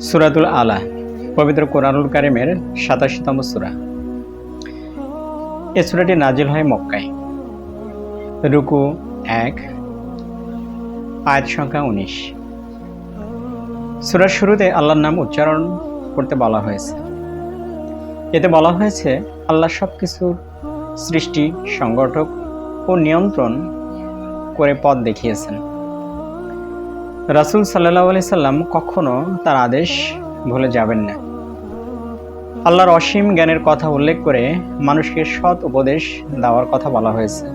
সুরাতুল আলা, পবিত্র কোরআনুল কারিমের সাতাশিতম সুরা। এ সুরাটি নাজিল হয় মক্কায়। রুকু এক, আয়াত সংখ্যা উনিশ। সুরার শুরুতে আল্লাহর নাম উচ্চারণ করতে বলা হয়েছে। এতে বলা হয়েছে, আল্লাহ সব কিছুর সৃষ্টি, সংগঠক ও নিয়ন্ত্রণ করে পথ দেখিয়েছেন। রাসুল সাল্লাহ আলি সাল্লাম কখনো তার আদেশ ভুলে যাবেন না। আল্লাহর অসীম জ্ঞানের কথা উল্লেখ করে মানুষকে সৎ উপদেশ দেওয়ার কথা বলা হয়েছে।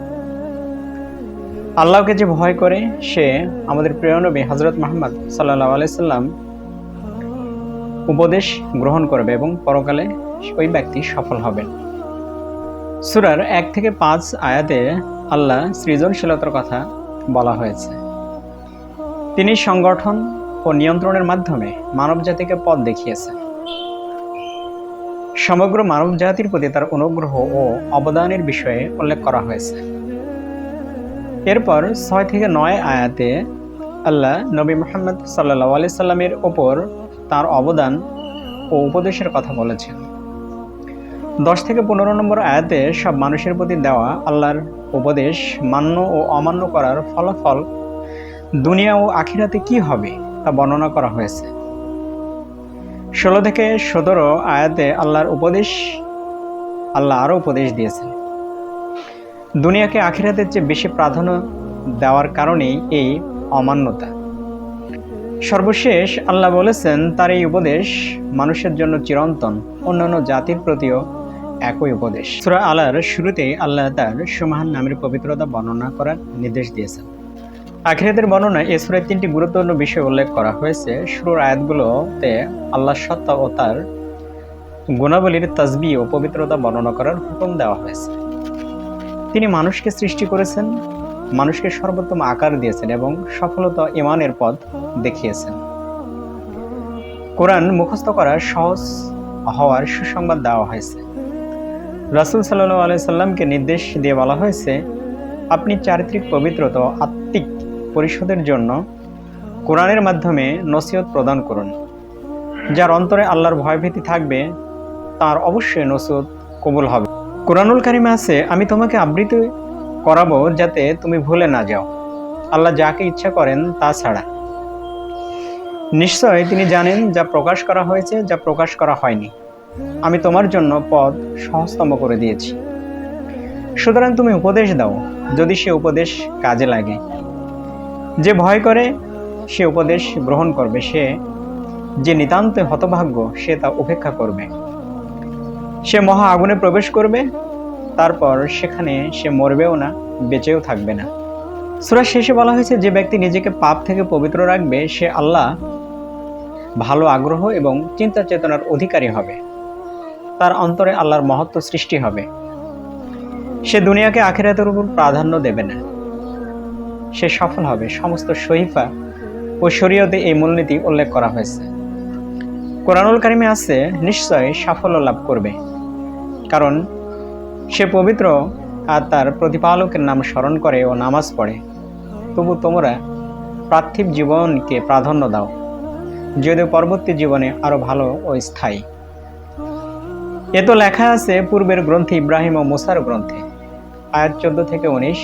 আল্লাহকে যে ভয় করে, সে আমাদের প্রিয় নবী হজরত মোহাম্মদ সাল্লাহ আলাইসাল্লাম উপদেশ গ্রহণ করবে এবং পরকালে ওই ব্যক্তি সফল হবেন সুরার এক থেকে পাঁচ আয়াতে আল্লাহ সৃজনশীলতার কথা বলা হয়েছে। তিনি সংগঠন ও নিয়ন্ত্রণের মাধ্যমে মানবজাতিকে পথ দেখিয়েছেন। সমগ্র মানবজাতির প্রতি তার অনুগ্রহ ও অবদানের বিষয়ে উল্লেখ করা হয়েছে। এরপর ছয় থেকে নয় আয়াতে আল্লাহ নবী মোহাম্মদ সাল্লা আলি সাল্লামের ওপর তার অবদান ও উপদেশের কথা বলেছেন। দশ থেকে পনেরো নম্বর আয়াতে সব মানুষের প্রতি দেওয়া আল্লাহর উপদেশ মান্য ও অমান্য করার ফলাফল দুনিয়া ও আখিরাতে কি হবে তা বর্ণনা করা হয়েছে। ষোলো থেকে সতেরো আয়াতে আল্লাহর উপদেশ, আল্লাহ আরও উপদেশ দিয়েছেন। দুনিয়াকে আখিরাতের চেয়ে বেশি প্রাধান্য দেওয়ার কারণেই এই অমান্যতা। সর্বশেষ আল্লাহ বলেছেন, তার এই উপদেশ মানুষের জন্য চিরন্তন, অন্যান্য জাতির প্রতিও একই উপদেশ। সুরা আলার শুরুতেই আল্লাহ তার সুমাহান নামের পবিত্রতা বর্ণনা করার নির্দেশ দিয়েছেন। আখিরাতের বর্ণনায় এ সুরায় তিনটি গুরুত্বপূর্ণ বিষয় উল্লেখ করা হয়েছে। শুরুর আয়াতগুলোতে আল্লাহ সত্তা ও তার গুণাবলীর তাজবি ও পবিত্রতা বর্ণনা করার হুকুম দেওয়া হয়েছে। তিনি মানুষকে সৃষ্টি করেছেন, মানুষকে সর্বোত্তম আকার দিয়েছেন এবং সফলতা ইমানের পথ দেখিয়েছেন। কোরআন মুখস্থ করার সহজ হওয়ার সুসংবাদ দেওয়া হয়েছে। রাসুল সাল্লু আলাইসাল্লামকে নির্দেশ দিয়ে বলা হয়েছে, আপনি চারিত্রিক পবিত্রতা আত্মিক পরিশোধের জন্য কোরআনের মাধ্যমে নসিহত প্রদান করুন, যার অন্তরে আল্লাহর ভয়ভীতি থাকবে, তার অবশ্যই নসিহত কবুল হবে। কোরআনুল কারিমে আছে, আমি তোমাকে আবৃত্তি করাবো যাতে তুমি ভুলে না যাও। আল্লাহ যাকে ইচ্ছা করেন তা ছাড়া। নিশ্চয় তিনি জানেন যা প্রকাশ করা হয়েছে, যা প্রকাশ করা হয়নি। আমি তোমার জন্য পদ সহজতম করে দিয়েছি। সুতরাং তুমি উপদেশ দাও, যদি সে উপদেশ কাজে লাগে। যে ভয় করে, সে উপদেশ গ্রহণ করবে। সে যে নিতান্ত হতভাগ্য, সে তা উপেক্ষা করবে। সে মহা আগুনে প্রবেশ করবে, তারপর সেখানে সে মরবেও না, বেঁচেও থাকবে না। সুরা শেষে বলা হয়েছে, যে ব্যক্তি নিজেকে পাপ থেকে পবিত্র রাখবে, সে আল্লাহ ভালো আগ্রহ এবং চিন্তা চেতনার অধিকারী হবে। তার অন্তরে আল্লাহর মহত্ব সৃষ্টি হবে। সে দুনিয়াকে আখিরাতের উপর প্রাধান্য দেবে না। সে সফল হবে। সমস্ত শহীফা ও শরীয়তে এই মূলনীতি উল্লেখ করা হয়েছে। কোরআনুল কারিমে আছে, নিশ্চয় সাফল্য লাভ করবে। কারণ সে পবিত্র আর তার প্রতিপালকের নাম স্মরণ করে ও নামাজ পড়ে। তবু তোমরা পার্থিব জীবনকে প্রাধান্য দাও, যদিও পরবর্তী জীবনে আরও ভালো ও স্থায়ী। এ তো লেখা আছে পূর্বের গ্রন্থে ইব্রাহিম ও মুসার গ্রন্থে, আয়াত চোদ্দ থেকে উনিশ।